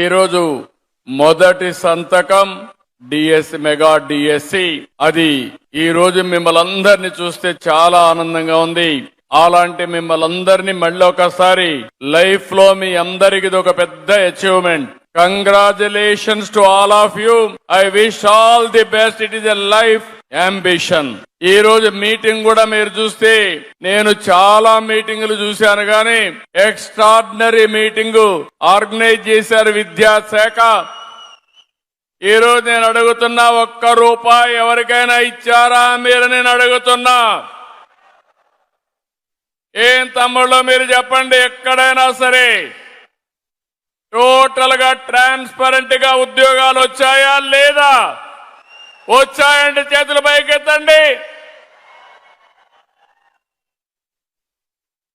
ఈరోజు మొదటి సంతకం డిఎస్సి మెగా డిఎస్సి. అది ఈ రోజు మిమ్మల్ని చూస్తే చాలా ఆనందంగా ఉంది. అలాంటి మిమ్మల్ అందరినీ మళ్ళీ ఒకసారి లైఫ్లో మీ అందరికి ఇది ఒక పెద్ద achievement congratulations to all of you I wish all the best it is a life ambition ఈ రోజు మీటింగ్ కూడా మీరు చూస్తే నేను చాలా మీటింగులు చూశాను కానీ ఎక్స్ట్రాడినరీ మీటింగ్ ఆర్గనైజ్ చేశారు విద్యాశాఖ. ఈ రోజు నేను అడుగుతున్నా ఒక్క రూపాయి ఎవరికైనా ఇచ్చారా మీరు? నేను అడుగుతున్నా. ఏం తమ్ముళ్ళు మీరు చెప్పండి ఎక్కడైనా సరే. టోటల్గా ట్రాన్స్పరెంట్గా ఉద్యోగాలు వచ్చాయా లేదా? వచ్చాయండి చేతులు పైకెత్తండి.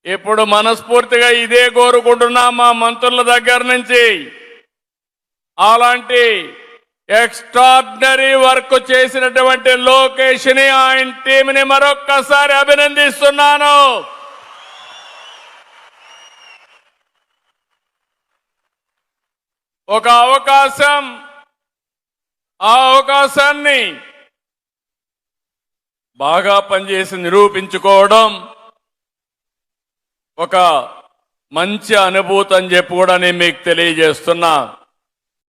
ఇప్పుడు మనస్ఫూర్తిగా ఇదే కోరుకుంటున్నాం మా మంత్రుల దగ్గర నుంచి. అలాంటి ఎక్స్ట్రాడినరీ వర్క్ చేసినటువంటి లోకేష్ని ఆయన టీంని మరొక్కసారి అభినందిస్తున్నాను. ఒక అవకాశం ఆ అవకాశాన్ని బాగా పనిచేసి నిరూపించుకోవడం ఒక మంచి అనుభూతి అని చెప్పి కూడా నేను మీకు తెలియజేస్తున్నా.